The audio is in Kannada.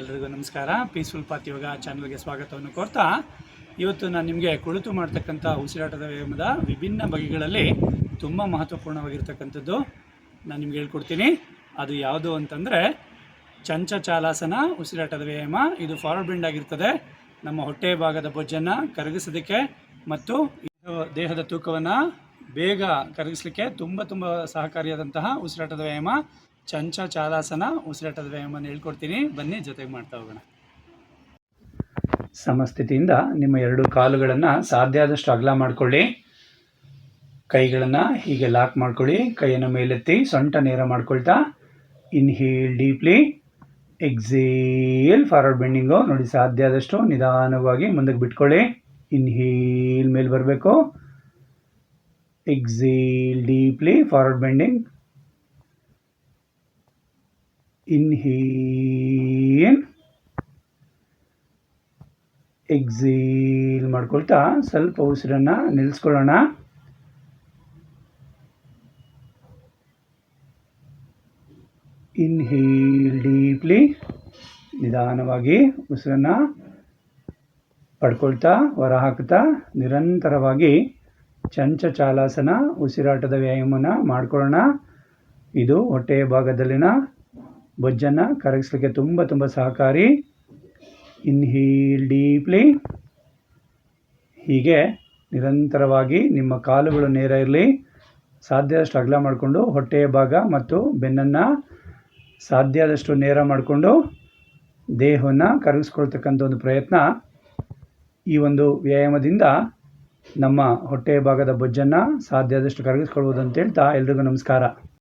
ಎಲ್ರಿಗೂ ನಮಸ್ಕಾರ. ಪೀಸ್ಫುಲ್ ಪಾತ್ ಯೋಗ ಚಾನಲ್ಗೆ ಸ್ವಾಗತವನ್ನು ಕೋರ್ತಾ ಇವತ್ತು ನಾನು ನಿಮಗೆ ಕುಳಿತು ಮಾಡ್ತಕ್ಕಂಥ ಉಸಿರಾಟದ ವ್ಯಾಯಾಮದ ವಿಭಿನ್ನ ಬಗೆಗಳಲ್ಲಿ ತುಂಬ ಮಹತ್ವಪೂರ್ಣವಾಗಿರ್ತಕ್ಕಂಥದ್ದು ನಾನು ನಿಮ್ಗೆ ಹೇಳ್ಕೊಡ್ತೀನಿ. ಅದು ಯಾವುದು ಅಂತಂದರೆ, ಚಂಚಚಾಲಾಸನ ಉಸಿರಾಟದ ವ್ಯಾಯಾಮ. ಇದು ಫಾರ್ವರ್ಡ್ ಬೆಂಡ್ ಆಗಿರ್ತದೆ. ನಮ್ಮ ಹೊಟ್ಟೆ ಭಾಗದ ಬೊಜ್ಜನ್ನು ಕರಗಿಸೋದಕ್ಕೆ ಮತ್ತು ದೇಹದ ತೂಕವನ್ನು ಬೇಗ ಕರಗಿಸಲಿಕ್ಕೆ ತುಂಬ ತುಂಬ ಸಹಕಾರಿಯಾದಂತಹ ಉಸಿರಾಟದ ವ್ಯಾಯಾಮ. ಚಂಚ ಚಾಲಾಸನ ಉಸಿರಾಟದ ವ್ಯಾಯಾಮನ ಹೇಳ್ಕೊಡ್ತೀನಿ. ಬನ್ನಿ, ಜೊತೆಗೆ ಮಾಡ್ತಾ ಹೋಗೋಣ. ಸಮಸ್ಥಿತಿಯಿಂದ ನಿಮ್ಮ ಎರಡು ಕಾಲುಗಳನ್ನು ಸಾಧ್ಯ ಆದಷ್ಟು ಅಗಲ ಮಾಡ್ಕೊಳ್ಳಿ. ಕೈಗಳನ್ನು ಹೀಗೆ ಲಾಕ್ ಮಾಡ್ಕೊಳ್ಳಿ. ಕೈಯನ್ನು ಮೇಲೆತ್ತಿ ಸೊಂಟ ನೇರ ಮಾಡ್ಕೊಳ್ತಾ inhale deeply exhale forward bending ನೋಡಿ, ಸಾಧ್ಯ ಆದಷ್ಟು ನಿಧಾನವಾಗಿ ಮುಂದಕ್ಕೆ ಬಿಟ್ಕೊಳ್ಳಿ. ಇನ್ಹೇಲ್ ಮೇಲೆ ಬರಬೇಕು. Exhale deeply forward bending inhale exhale ಮಾಡ್ಕೊಳ್ತಾ ಸ್ವಲ್ಪ ಉಸಿರನ್ನು ನಿಲ್ಲಿಸ್ಕೊಳ್ಳೋಣ ಇನ್ಹೇಲ್ ಡೀಪ್ಲಿ ನಿಧಾನವಾಗಿ ಉಸಿರನ್ನು ಪಡ್ಕೊಳ್ತಾ ಹೊರ ನಿರಂತರವಾಗಿ ಚಂಚಚಾಲಾಸನ ಉಸಿರಾಟದ ವ್ಯಾಯಾಮನ ಮಾಡ್ಕೊಳ್ಳೋಣ. ಇದು ಹೊಟ್ಟೆಯ ಭಾಗದಲ್ಲಿನ ಬೊಜ್ಜನ್ನು ಕರಗಿಸ್ಲಿಕ್ಕೆ ತುಂಬ ತುಂಬ ಸಹಕಾರಿ. ಇನ್ಹೀಲ್ ಡೀಪ್ಲಿ ಹೀಗೆ ನಿರಂತರವಾಗಿ ನಿಮ್ಮ ಕಾಲುಗಳು ನೇರ ಇರಲಿ. ಸಾಧ್ಯ ಆದಷ್ಟು ಅಗಲ ಮಾಡಿಕೊಂಡು ಹೊಟ್ಟೆಯ ಭಾಗ ಮತ್ತು ಬೆನ್ನನ್ನು ಸಾಧ್ಯ ಆದಷ್ಟು ನೇರ ಮಾಡಿಕೊಂಡು ದೇಹವನ್ನು ಕರಗಿಸ್ಕೊಳ್ತಕ್ಕಂಥ ಒಂದು ಪ್ರಯತ್ನ ಈ ಒಂದು ವ್ಯಾಯಾಮದಿಂದ ನಮ್ಮ ಹೊಟ್ಟೆಯ ಭಾಗದ ಬೊಜ್ಜನ್ನು ಸಾಧ್ಯ ಆದಷ್ಟು ಕರಗಿಸ್ಕೊಳ್ಬೋದು ಅಂತ ಹೇಳ್ತಾ ಎಲ್ರಿಗೂ ನಮಸ್ಕಾರ.